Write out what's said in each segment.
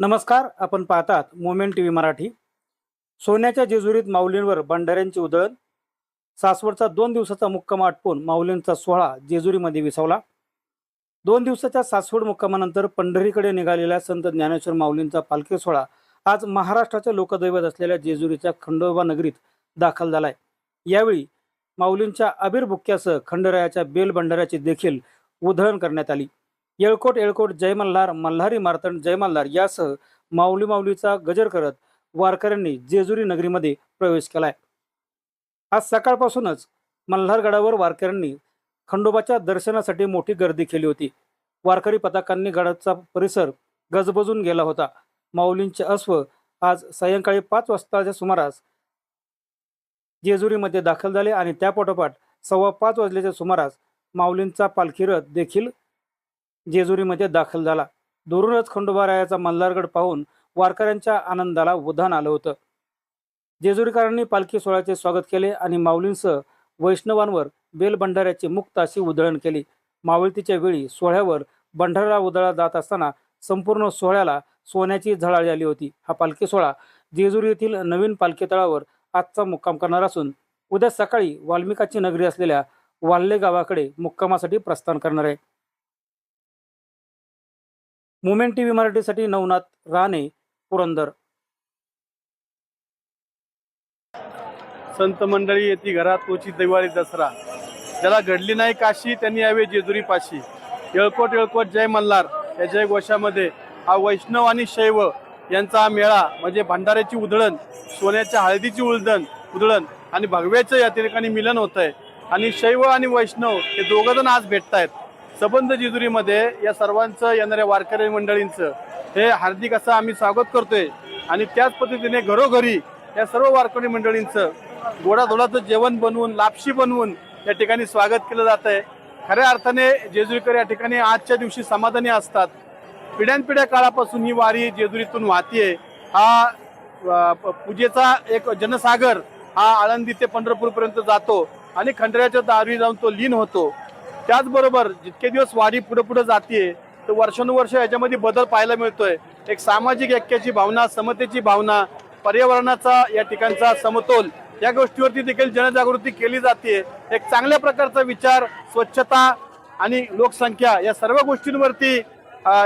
नमस्कार आपण पाहतात मोमेंट टी व्ही मराठी. सोन्याच्या जेजुरीत माऊलींवर भंडाऱ्यांची उधळण. सासवडचा दोन दिवसाचा मुक्काम आटपून माऊलींचा सोहळा जेजुरीमध्ये विसावला. दोन दिवसाच्या सासवड मुक्कामानंतर पंढरीकडे निघालेल्या संत ज्ञानेश्वर माऊलींचा पालखी सोहळा आज महाराष्ट्राच्या लोकदैवत असलेल्या जेजुरीच्या खंडोबा नगरीत दाखल झालाय. यावेळी माऊलींच्या अबीर बुक्क्यासह खंडरायाच्या बेल भंडाऱ्याची देखील उधळण करण्यात आली. येळकोट येळकोट जय मल्हार मल्हारी मार्तंड जय मल्हार यासह माऊली माऊलीचा गजर करत वारकऱ्यांनी जेजुरी नगरीमध्ये प्रवेश केलाय. आज सकाळपासूनच मल्हारगडावर वारकऱ्यांनी खंडोबाच्या दर्शनासाठी मोठी गर्दी केली होती. वारकरी पथकांनी गडाचा परिसर गजबजून गेला होता. माऊलींचे अश्व आज सायंकाळी पाच वाजताच्या सुमारास जेजुरीमध्ये दाखल झाले आणि त्यापाठोपाठ सव्वा पाच वाजल्याच्या सुमारास माऊलींचा पालखी रथ देखील जेजुरीमध्ये दाखल झाला. दुरूनच खंडोबारायाचा मल्हारगड पाहून वारकऱ्यांच्या आनंदाला उधाण आलं होतं. जेजुरीकरांनी पालखी सोहळ्याचे स्वागत केले आणि माऊलींसह वैष्णवांवर बेलभंडाऱ्याची मुक्त अशी उधळण केली. मावळतीच्या वेळी सोहळ्यावर भंडारा उधळला जात असताना संपूर्ण सोहळ्याला सोन्याची झळाळी आली होती. हा पालखी सोहळा जेजुरी येथील नवीन पालखी तळावर आजचा मुक्काम करणार असून उद्या सकाळी वाल्मिकाची नगरी असलेल्या वाल्ले गावाकडे मुक्कामासाठी प्रस्थान करणार आहे. मुमेंट टीव्ही मराठीसाठी नवनाथ राणे पुरंदर. संत मंडळी येती घरात तोची दिवाळी दसरा. ज्याला घडली नाही काशी त्यांनी यावे जेजुरी पाशी. येळकोट येळकोट जय मल्हार. या जय घोषामध्ये हा वैष्णव आणि शैव यांचा हा मेळा म्हणजे भंडाऱ्याची उधळण सोन्याच्या हळदीची उधळण उधळण आणि भगव्याचं या ठिकाणी मिलन होत आहे आणि शैव आणि वैष्णव हे दोघं जण आज भेटत आहेत सबंध जेजुरीमध्ये या सर्वांचं येणाऱ्या वारकरी मंडळींचं हे हार्दिक असं आम्ही स्वागत करतोय. आणि त्याच पद्धतीने घरोघरी या सर्व वारकरी मंडळींचं गोडाधोडाचं जेवण बनवून लापशी बनवून या ठिकाणी स्वागत केलं जात आहे. खऱ्या अर्थाने जेजुरीकर या ठिकाणी आजच्या दिवशी समाधानी असतात. पिढ्यानपिढ्या काळापासून ही वारी जेजुरीतून वाहतीये. हा पूजेचा एक जनसागर हा आळंदी ते पंढरपूरपर्यंत जातो आणि खंडऱ्याच्या दारी जाऊन तो लीन होतो. त्याचबरोबर जितके दिवस वारी पुढे पुढे जाते तर वर्षानुवर्ष याच्यामध्ये बदल पाहायला मिळतोय. एक सामाजिक ऐक्याची भावना समतेची भावना पर्यावरणाचा या ठिकाणचा समतोल या गोष्टीवरती देखील जनजागृती केली जाते एक चांगल्या प्रकारचा विचार स्वच्छता आणि लोकसंख्या या सर्व गोष्टींवरती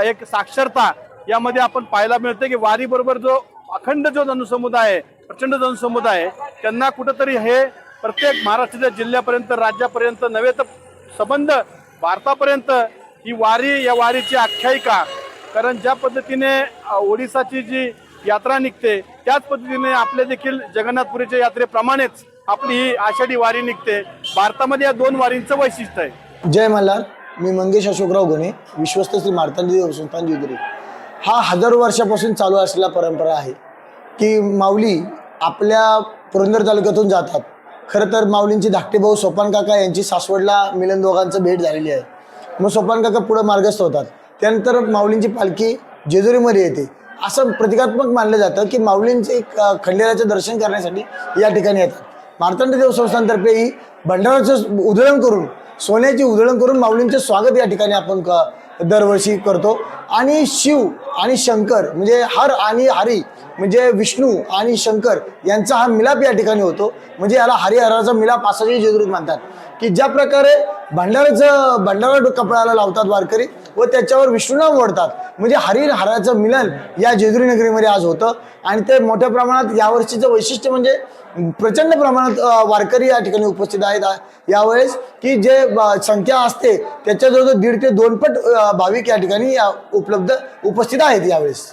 एक साक्षरता यामध्ये आपण पाहायला मिळते की वारीबरोबर जो अखंड जो जनसमुदाय आहे प्रचंड जनसमुदाय आहे त्यांना कुठंतरी हे प्रत्येक महाराष्ट्राच्या जिल्ह्यापर्यंत राज्यापर्यंत नव्हे तर संबंध भारतापर्यंत ही वारी या वारीची आख्यायिका. कारण ज्या पद्धतीने ओडिसाची जी यात्रा निघते त्याच पद्धतीने आपल्या देखील जगन्नाथपुरीच्या यात्रेप्रमाणेच आपली ही आषाढी वारी निघते. भारतामध्ये या दोन वारींचं वैशिष्ट्य आहे. जय मल्हार. मी मंगेश अशोकराव घणे विश्वस्त श्री मार्तंडी देव संस्थान हा हजारो वर्षापासून चालू असलेला परंपरा आहे की माऊली आपल्या पुरंदर तालुक्यातून जातात. खरं तर माऊलींचे धाकटे भाऊ सोपान काका यांची सासवडला मिलन दोघांचं भेट झालेली आहे. मग सोपान काका पुढं मार्गस्थ होतात. त्यानंतर माऊलींची पालखी जेजुरीमध्ये येते. असं प्रतिकात्मक मानलं जातं की माऊलींचे खंडेराचं दर्शन करण्यासाठी या ठिकाणी येतात. मार्तंड देव संस्थांतर्फे ही भंडाराचं उधळण करून सोन्याची उधळण करून माऊलींचं स्वागत या ठिकाणी आपण क- दरवर्षी करतो. आणि शिव आणि शंकर म्हणजे हर आणि हरी म्हणजे विष्णू आणि शंकर यांचा हा मिलाप या ठिकाणी होतो. म्हणजे याला हरिहराचा मिलाप असाही जगृत मानतात. की ज्या प्रकारे भंडाराचं भंडारा कपड्याला लावतात वारकरी व त्याच्यावर विष्णूनाम ओढतात. म्हणजे हरिहराचं मिलन या जेजुरी नगरीमध्ये आज होतं. आणि ते मोठ्या प्रमाणात यावर्षीचं वैशिष्ट्य म्हणजे प्रचंड प्रमाणात वारकरी या ठिकाणी उपस्थित आहेत. यावेळेस की जे संख्या असते त्याच्याजवळ दीड ते दोनपट भाविक या ठिकाणी उपलब्ध उपस्थित आहेत यावेळेस.